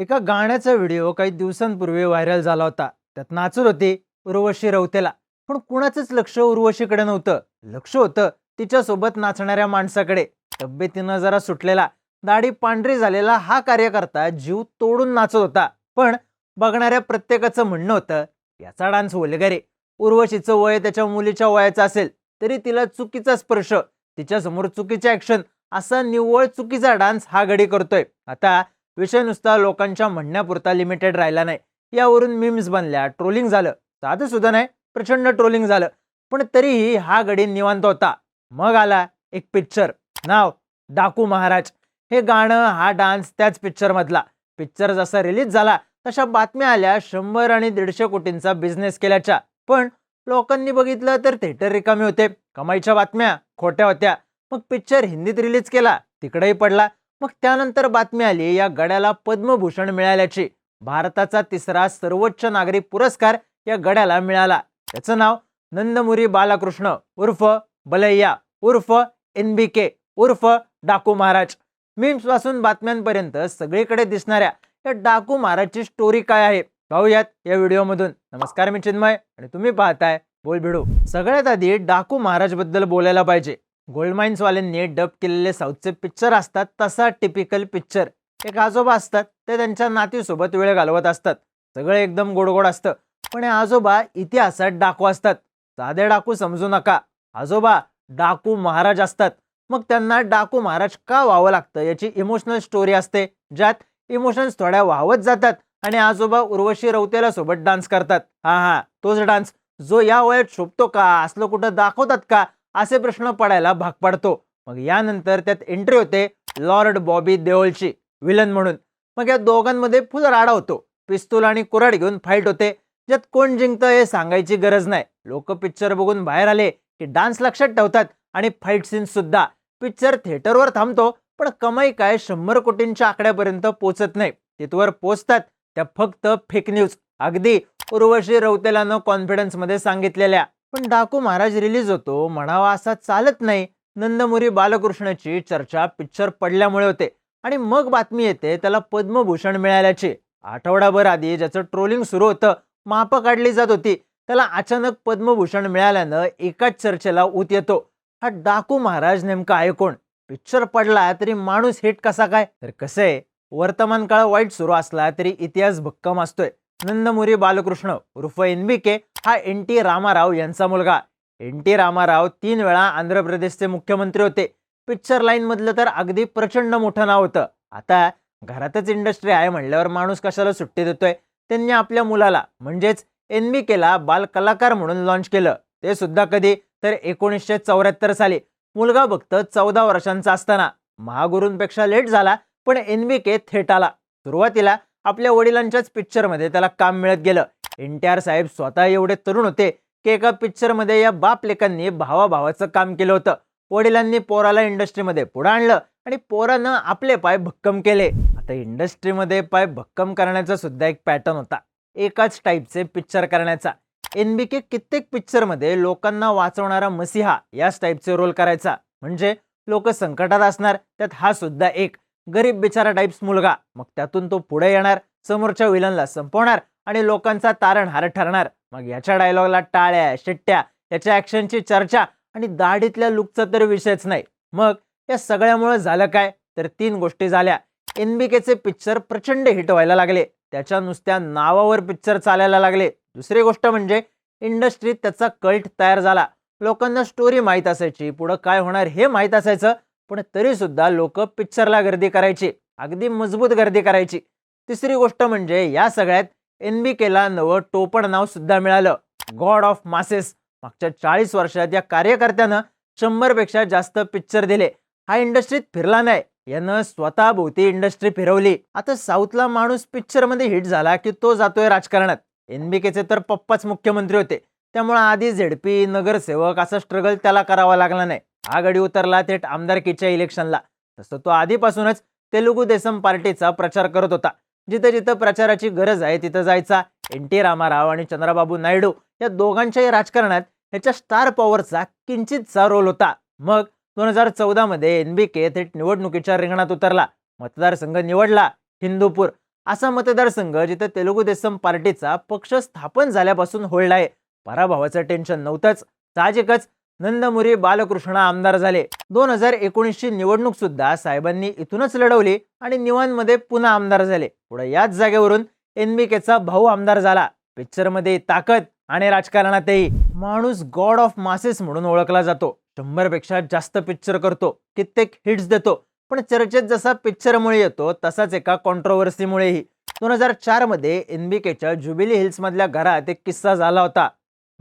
एका गाण्याचा व्हिडिओ काही दिवसांपूर्वी व्हायरल झाला होता. त्यात नाचत होती उर्वशी रवतेला. पण कुणाचंच लक्ष उर्वशीकडे नव्हतं. लक्ष होतं तिच्यासोबत नाचणाऱ्या माणसाकडे. तब्येतीनं जरा सुटलेला. दाढी पांढरी झालेला हा कार्यकर्ता जीव तोडून नाचत होता. पण बघणाऱ्या प्रत्येकाचं म्हणणं होतं याचा डान्स वलगरे. उर्वशीचं वय त्याच्या मुलीच्या वयाचं असेल तरी तिला चुकीचा स्पर्श तिच्यासमोर चुकीचे ॲक्शन असा निव्वळ चुकीचा डान्स हा गडी करतोय. आता विषय नुसता लोकांच्या म्हणण्यापुरता लिमिटेड राहिला नाही. यावरून मीम्स बनल्या ट्रोलिंग झालं. साधं सुद्धा नाही प्रचंड ट्रोलिंग झालं. पण तरीही हा गडी निवांत होता. मग आला एक पिक्चर नाव डाकू महाराज. हे गाणं हा डान्स त्याच पिक्चर मधला. पिक्चर जसा रिलीज झाला तशा बातम्या आल्या शंभर आणि दीडशे कोटींचा बिझनेस केल्याच्या. पण लोकांनी बघितलं तर थिएटर रिकामे होते. कमाईच्या बातम्या खोट्या होत्या. मग पिक्चर हिंदीत रिलीज केला. तिकडेही पडला. मग त्यानंतर बातमी आली या गड्याला पद्मभूषण मिळाल्याची. भारताचा तिसरा सर्वोच्च नागरी पुरस्कार या गड्याला मिळाला. त्याचं नाव नंदमुरी बालकृष्ण उर्फ बलैया उर्फ एन बी के उर्फ डाकू महाराज. मीम्सपासून बातम्यांपर्यंत सगळीकडे दिसणाऱ्या या डाकू महाराजची स्टोरी काय आहे? पाहूयात या व्हिडिओमधून. नमस्कार मी चिन्मय आणि तुम्ही पाहताय बोल भिडू सगळ्यात आधी डाकू महाराजबद्दल बोलायला पाहिजे. गोल्ड माइन्सवाल्यांनी डब केलेले साऊथचे पिक्चर असतात तसा टिपिकल पिक्चर. एक आजोबा असतात ते त्यांच्या नातीसोबत वेळ घालवत असतात. सगळं एकदम गोडगोड असतं. पण हे आजोबा इतिहासात डाकू असतात. साधे डाकू समजू नका. आजोबा डाकू महाराज असतात. मग त्यांना डाकू महाराज का व्हावं लागतं? याची इमोशनल स्टोरी असते ज्यात इमोशन्स थोड्या वाहवत जातात आणि आजोबा उर्वशी रौतेला सोबत डान्स करतात. हा हा तोच डान्स जो या वयात शोभतो का? असलं कुठं दाखवतात का? असे प्रश्न पडायला भाग पडतो. मग यानंतर त्यात एंट्री होते लॉर्ड बॉबी देओलची विलन म्हणून. मग या दोघांमध्ये फुल राडा होतो. पिस्तूल आणि कुऱ्हाड घेऊन फाईट होते. ज्यात कोण जिंकतं हे सांगायची गरज नाही. लोक पिक्चर बघून बाहेर आले की डान्स लक्षात ठेवतात आणि फाईट सीन सुद्धा. पिक्चर थिएटरवर थांबतो पण कमाई काय शंभर कोटींच्या आकड्यापर्यंत पोचत नाही. तिथवर पोचतात त्या फक्त फेक न्यूज अगदी उर्वशी रौतेलानं कॉन्फिडन्समध्ये सांगितलेल्या. पण डाकू महाराज रिलीज होतो. म्हणावा असा चालत नाही. नंदमुरी बालकृष्णची चर्चा पिक्चर पडल्यामुळे होते. आणि मग बातमी येते त्याला पद्मभूषण मिळाल्याची. आठवडाभर आधी ज्याचं ट्रोलिंग सुरू होतं माप काढली जात होती. त्याला अचानक पद्मभूषण मिळाल्यानं एकाच चर्चेला ऊत येतो. हा डाकू महाराज नेमका आहे कोण? पिक्चर पडला तरी माणूस हिट कसा काय? तर कसं आहे? वर्तमान काळ वाईट सुरू असला तरी इतिहास भक्कम असतोय. नंदमुरी बालकृष्ण उर्फ एन बी के हा एन टी रामाराव यांचा मुलगा. एन टी रामाराव तीन वेळा आंध्र प्रदेशचे मुख्यमंत्री होते. पिक्चर लाईनमधलं तर अगदी प्रचंड मोठं नाव होतं. आता घरातच इंडस्ट्री आहे म्हणल्यावर माणूस कशाला सुट्टी देतोय? त्यांनी आपल्या मुलाला म्हणजेच एन बी केला बाल कलाकार म्हणून लॉन्च केलं. ते सुद्धा कधी? तर एकोणीसशे चौऱ्याहत्तर साली. मुलगा फक्त चौदा वर्षांचा असताना. महागुरूंपेक्षा लेट झाला पण एन बी के थेट आला. सुरुवातीला आपल्या वडिलांच्याच पिक्चरमध्ये त्याला काम मिळत गेलं. एन टी आर साहेब स्वतः एवढे तरुण होते की एका पिक्चरमध्ये या बाप लेकांनी भावाभावाचं काम केलं होतं. वडिलांनी पोराला इंडस्ट्रीमध्ये पुढं आणलं आणि पोरानं आपले पाय भक्कम केले. आता इंडस्ट्रीमध्ये पाय भक्कम करण्याचा सुद्धा एक पॅटर्न होता. एकाच टाईपचे पिक्चर करण्याचा. एन बी के कित्येक पिक्चरमध्ये लोकांना वाचवणारा मसिहा याच टाईपचे रोल करायचा. म्हणजे लोक संकटात असणार त्यात हा सुद्धा एक. गरीब बिचारा टाईप्स मुलगा. मग त्यातून तो पुढे येणार समोरच्या विलनला संपवणार आणि लोकांचा तारणहार ठरणार. मग याच्या डायलॉगला टाळ्या शिट्ट्या याच्या ऍक्शनची चर्चा आणि दाढीतल्या लुकचा तर विषयच नाही. मग या सगळ्यामुळे झालं काय? तर तीन गोष्टी झाल्या. एनबीकेचे पिक्चर प्रचंड हिट व्हायला लागले. त्याच्या नुसत्या नावावर पिक्चर चालायला लागले. दुसरी गोष्ट म्हणजे इंडस्ट्रीत त्याचा कल्ट तयार झाला. लोकांना स्टोरी माहीत असायची. पुढं काय होणार हे माहीत असायचं. पण तरीसुद्धा लोक पिक्चरला गर्दी करायची अगदी मजबूत गर्दी करायची. तिसरी गोष्ट म्हणजे या सगळ्यात एन बी केला नवं टोपण नाव सुद्धा मिळालं. God of masses. मागच्या चाळीस वर्षात या कार्यकर्त्यानं शंभरपेक्षा जास्त पिक्चर दिले. हा इंडस्ट्रीत फिरला नाही. यानं स्वतः भोवती इंडस्ट्री फिरवली. आता साऊथला माणूस पिक्चरमध्ये हिट झाला की तो जातोय राजकारणात. एनबीकेचे तर पप्पाच मुख्यमंत्री होते. त्यामुळे आधी झेडपी नगरसेवक असा स्ट्रगल त्याला करावा लागला नाही. हा गडी उतरला थेट आमदारकीच्या इलेक्शनला तसं तो आधीपासूनच तेलुगू देसम पार्टीचा प्रचार करत होता. जिथं जिथं प्रचाराची गरज आहे तिथं जायचा एन टी रामाराव आणि चंद्राबाबू नायडू या दोघांच्याही राजकारणात ह्याच्या स्टार पॉवरचा किंचितचा रोल होता. मग दोन हजार चौदामध्ये एन बी के थेट निवडणुकीच्या रिंगणात उतरला. मतदारसंघ निवडला. हिंदूपूर असा मतदारसंघ जिथे तेलुगू देसम पार्टीचा पक्ष स्थापन झाल्यापासून होळला आहे. पराभवाचं टेन्शन नव्हतंच. साहजिकच नंदमुरी बालकृष्ण आमदार झाले. दोन हजार एकोणीसची निवडणूक सुद्धा साहेबांनी इथूनच लढवली आणि निवानमध्ये पुन्हा आमदार झाले. पुढे याच जागेवरून एनबीकेचा भाऊ आमदार झाला. पिक्चरमध्ये ताकद आणि राजकारणातही माणूस गॉड ऑफ मासेस म्हणून ओळखला जातो. शंभरपेक्षा जास्त पिक्चर करतो. कित्येक हिट्स देतो. पण चर्चेत जसा पिक्चरमुळे येतो तसाच एका कॉन्ट्रोवर्सीमुळेही दोन हजार चारमध्ये एनबीकेच्या जुबिली हिल्समधल्या घरात एक किस्सा झाला होता.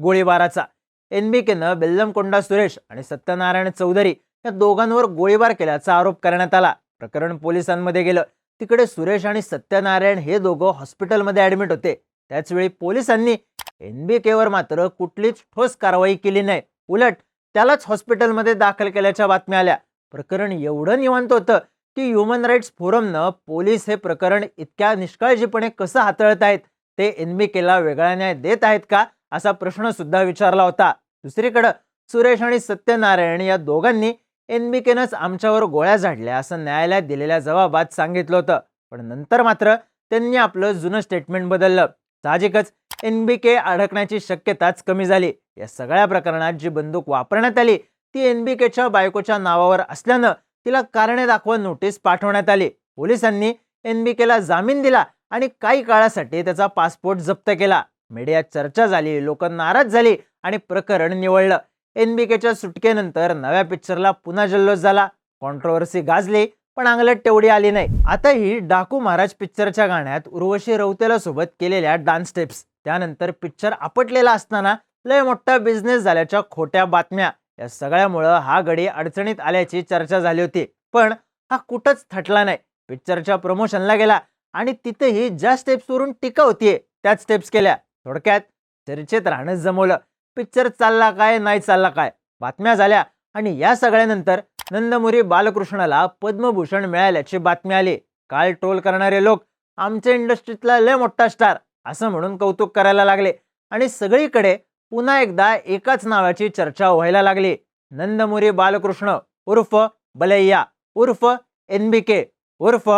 गोळीबाराचा. एन बी केनं बेल्लमकोंडा सुरेश आणि सत्यनारायण चौधरी या दोघांवर गोळीबार केल्याचा आरोप करण्यात आला. प्रकरण पोलिसांमध्ये गेलं. तिकडे सुरेश आणि सत्यनारायण हे दोघं हॉस्पिटलमध्ये ऍडमिट होते. त्याचवेळी पोलिसांनी एन बी केवर मात्र कुठलीच ठोस कारवाई केली नाही. उलट त्यालाच हॉस्पिटलमध्ये दाखल केल्याच्या बातम्या आल्या. प्रकरण एवढं निवांत होतं की ह्युमन राईट्स फोरमनं पोलीस हे प्रकरण इतक्या निष्काळजीपणे कसं हाताळत आहेत ते एन बी केला वेगळा न्याय देत आहेत का? असा प्रश्न सुद्धा विचारला होता. दुसरीकडं सुरेश आणि सत्यनारायण या दोघांनी एनबीकेनंच आमच्यावर गोळ्या झाडल्या असं न्यायालयात दिलेल्या जबाबात सांगितलं होतं. पण नंतर मात्र त्यांनी आपलं जुनं स्टेटमेंट बदललं. साहजिकच एनबीके अडकण्याची शक्यताच कमी झाली. या सगळ्या प्रकरणात जी बंदूक वापरण्यात आली ती एनबीकेच्या बायकोच्या नावावर असल्यानं तिला कारणे दाखवून नोटीस पाठवण्यात आली. पोलिसांनी एनबीकेला जामीन दिला आणि काही काळासाठी त्याचा पासपोर्ट जप्त केला. मीडियात चर्चा झाली लोक नाराज झाली आणि प्रकरण निवळलं एनबीकेच्या सुटकेनंतर नव्या पिक्चरला पुन्हा जल्लोष झाला. कॉन्ट्रोवर्सी गाजली पण अंगलट तेवढी आली नाही. आता ही डाकू महाराज पिक्चरच्या गाण्यात उर्वशी रौतेला सोबत केलेल्या डान्स स्टेप्स त्यानंतर पिक्चर आपटलेला असताना लय मोठा बिझनेस झाल्याच्या खोट्या बातम्या. या सगळ्यामुळं हा गडी अडचणीत आल्याची चर्चा झाली होती. पण हा कुठंच थटला नाही. पिक्चरच्या प्रमोशनला गेला आणि तिथेही ज्या स्टेप्सवरून टीका होतीये त्याच स्टेप्स केल्या. थोडक्यात चर्चेत राहणंच जमवलं. पिक्चर चालला काय नाही चालला काय? बातम्या झाल्या आणि या सगळ्यानंतर नंदमुरी बालकृष्णाला पद्मभूषण मिळाल्याची बातमी आली. काल ट्रोल करणारे लोक आमच्या इंडस्ट्रीतला लय मोठा स्टार असं म्हणून कौतुक करायला लागले. आणि सगळीकडे पुन्हा एकदा एकाच नावाची चर्चा व्हायला लागली. नंदमुरी बालकृष्ण उर्फ बलैया उर्फ एन बी के उर्फ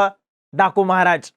डाकू महाराज.